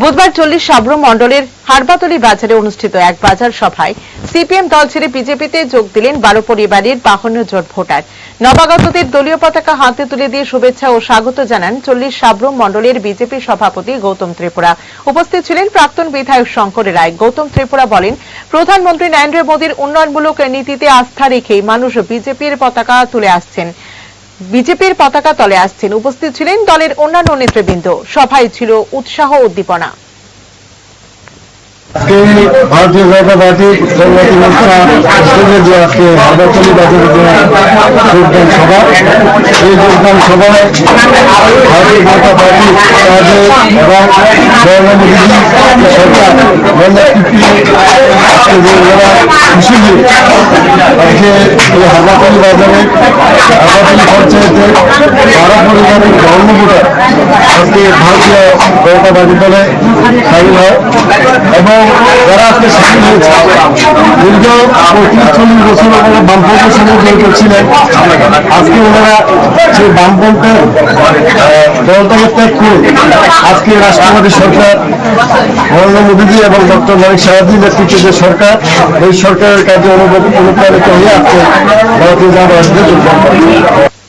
বুধবার চল্লিশ সাবরুম মণ্ডলের হারবাতলি বাজারে অনুষ্ঠিত এক বাজার সভায় সিপিএম দল ছেড়ে বিজেপিতে যোগ দিলেন বারো পরিবারের বাহান্ন জন ভোটার। নবাগতদের দলীয় পতাকা হাতে তুলে দিয়ে শুভেচ্ছা ও স্বাগত জানান চল্লিশ সাবরুম মণ্ডলের বিজেপি সভাপতি গৌতম ত্রিপুরা। উপস্থিত ছিলেন প্রাক্তন বিধায়ক শঙ্কর রায়। গৌতম ত্রিপুরা বলেন, প্রধানমন্ত্রী নরেন্দ্র মোদীর উন্নয়নমূলক নীতিতে আস্থা রেখেই মানুষ বিজেপির পতাকা তুলে আসছেন। বিজেপির পতাকা তলে আসছেন। উপস্থিত ছিলেন দলের অন্যান্য নেতৃবৃন্দ। সভায় ছিল উৎসাহ উদ্দীপনা। ভারতীয় জনতা পার্টি সভাপতি মোর্চা স্টেজে যে আজকে বাজারে যে যোগদান সভা, এই যোগদান সভায় ভারতীয় জনতা পার্টি এবং যে সরকার যে খুশি হয়ে আজকে এই বাজারে পঞ্চায়েতে, বারো পরিবারের গর্ণ আজকে ভারতীয় পার্টি দলে সামিল হয় এবং যারা আজকে সামিল হয়েছে, দীর্ঘ পঁয়ত্রিশ চল্লিশ বছর ওনারা বামপন্থের সঙ্গে জড়িত ছিলেন আজকে ওনারা সেই বামপন্থের দলটাকে ত্যাগ করে আজকে রাষ্ট্রপতি সরকার, নরেন্দ্র মোদীজি এবং ডক্টর মানিক সাহাজির নেতৃত্বে যে সরকার, এই সরকারের কাজে অনুপ্রাণিত হয়ে আজকে ভারতীয় জনতা যোগদান করে